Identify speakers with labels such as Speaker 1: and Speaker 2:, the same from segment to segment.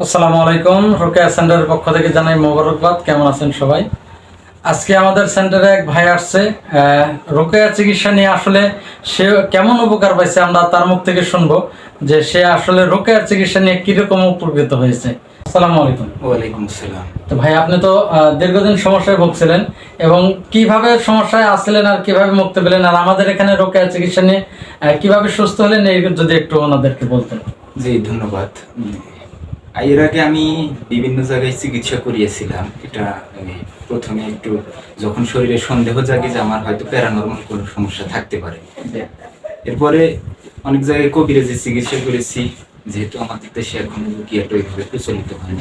Speaker 1: আসসালামু আলাইকুম রোকেয়া সেন্টারের পক্ষ থেকে জানাই মোবারকবাদ। কেমন আছেন সবাই? আজকে আমাদের সেন্টারে এক ভাই আসছে। রোকেয়া চিকিৎসা নিয়ে আসলে সে কেমন উপকার পাইছে আমরা তার মুখ থেকে শুনব যে সে আসলে রোকেয়ার চিকিৎসা নিয়ে কীরকম উপকৃত হয়েছে। আসসালামু আলাইকুম।
Speaker 2: ওয়ালাইকুম আসসালাম।
Speaker 1: তো ভাই আপনি তো দীর্ঘদিন সমস্যায় ভুগছিলেন এবং কীভাবে সমস্যায় আসলেন আর কীভাবে মুক্তি পেলেন আর আমাদের এখানে রোকেয়া চিকিৎসা নিয়ে কীভাবে সুস্থ হলেন এই যদি একটু ওনাদেরকে বলতেন।
Speaker 2: জি ধন্যবাদ। এর আগে আমি বিভিন্ন জায়গায় চিকিৎসা করিয়েছিলাম। এটা প্রথমে একটু যখন শরীরে সন্দেহ জাগে যে আমার হয়তো প্যারানর্মাল কোনো সমস্যা থাকতে পারে। এরপরে অনেক জায়গায় কবিরাজি চিকিৎসা করেছি যেহেতু আমাদের দেশে এখন রুকিয়াটা ওইভাবে প্রচলিত হয়।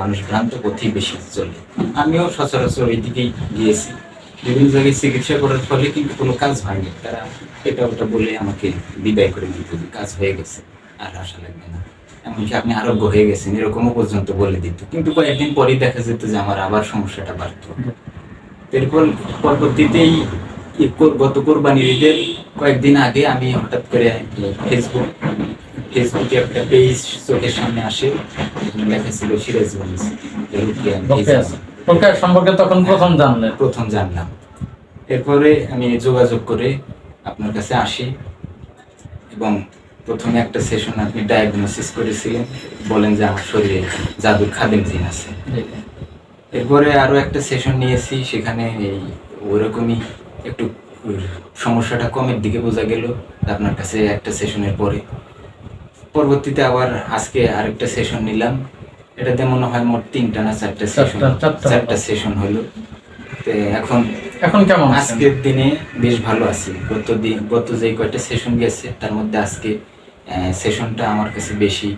Speaker 2: মানুষ ভ্রান্ত পথেই বেশি চলে। আমিও সচরাচর ওই দিকেই গিয়েছি। বিভিন্ন জায়গায় চিকিৎসা করার ফলে কিন্তু কোনো কাজ হয়নি। তারা এটা ওটা বলে আমাকে বিদায় করে দিত কাজ হয়ে গেছে আর আশা লাগবে না। এমনকি আপনি আরোগ্য হয়ে গেছেন এরকমও পর্যন্ত বলে দিত। কিন্তু কয়েকদিন পরেই দেখা যেত যে আমার আবার সমস্যাটা বাড়তো। এরপর পরবর্তীতেই গত কোরবানির ঈদের কয়েকদিন আগে আমি হঠাৎ করে ফেসবুক ফেসবুকে একটা পেজ চোখের সামনে আসে লেখা ছিল সিরাজগঞ্জ রোকেয়া
Speaker 1: সম্পর্কে তখন প্রথম জানলেন?
Speaker 2: প্রথম জানলাম। এরপরে আমি যোগাযোগ করে আপনার কাছে আসি এবং প্রথমে একটা সেশন আপনি ডায়াগনোসিস করেছিলেন বলেন যে আমার শরীরে জাদুর খাদেম জিন আছে। এরপরে আরও একটা সেশন নিয়েছি সেখানে এই ওরকমই একটু সমস্যাটা কমের দিকে বোঝা গেল আপনার কাছে একটা সেশনের পরে। পরবর্তীতে আবার আজকে আরেকটা সেশন নিলাম এটাতে মনে হয় মোট তিনটা না চারটা সেশন
Speaker 1: চারটা-
Speaker 2: সেশন হলো। তো এখন
Speaker 1: এখন কেমন
Speaker 2: আজকের দিনে বেশ ভালো আছি। গত দিন গত যে কয়টা সেশন গেছে তার মধ্যে আজকে সেশনটা আমার কাছে বেশি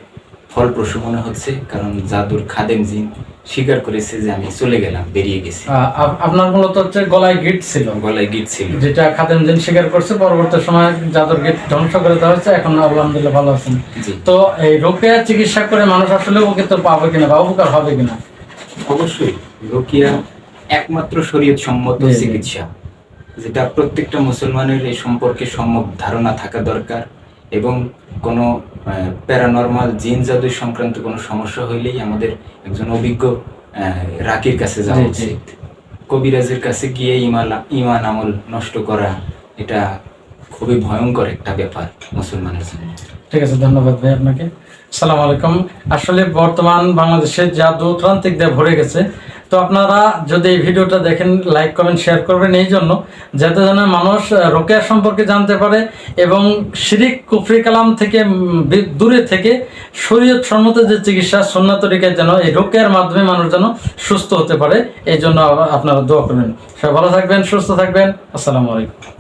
Speaker 2: ফলপ্রসূ মনে হচ্ছে কারণ জাদুর খাদেম জিন স্বীকার করেছে যে আমি চলে গেলাম বেরিয়ে গেছি।
Speaker 1: আপনার মূলত হচ্ছে গলায় গিট ছিল।
Speaker 2: গলায় গিট ছিল।
Speaker 1: যেটা খাদেম জিন স্বীকার করছে পরবর্তী সময় জাদুর গিট ধ্বংস করে দেওয়া হয়েছে এখন আলহামদুলিল্লাহ ভালো আছেন। তো এই রোকেয়া চিকিৎসা করে মানুষ আসলে উপকৃত পাবে কিনা বা উপকার হবে কিনা?
Speaker 2: অবশ্যই রোকিয়া একমাত্র শরীয়ত সম্মত। চিকিৎসা যেটা প্রত্যেকটা মুসলমানের এই সম্পর্কে সম্যক ধারণা থাকা দরকার। এবং কোনো প্যারানর্মাল জিন জাদু সংক্রান্ত কোনো সমস্যা হইলেই আমাদের একজন অভিজ্ঞ রাকির কাছে যাওয়া। উচিত। কবিরাজের কাছে গিয়ে ইমান ইমান আমল নষ্ট করা এটা খুবই ভয়ঙ্কর একটা ব্যাপার মুসলমানের জন্য।
Speaker 1: ঠিক আছে ধন্যবাদ ভাই আপনাকে। সালাম আলাইকুম। আসলে বর্তমান বাংলাদেশে জাদু ত্রান্তিক দিয়ে ভরে গেছে। তো আপনারা যদি এই ভিডিওটা দেখেন লাইক কমেন্ট শেয়ার করবেন এই জন্য, যাতে যেন মানুষ রোকেয়া সম্পর্কে জানতে পারে এবং শিরিক কুফরি কালাম থেকে দূরে থেকে শরীয়ত সম্মত যে চিকিৎসা সন্ন্যত তরিকায় যেন এই রোকেয়ার মাধ্যমে মানুষ যেন সুস্থ হতে পারে, এই জন্য আপনারা দোয়া করবেন। সবাই ভালো থাকবেন, সুস্থ থাকবেন। আসসালামু আলাইকুম।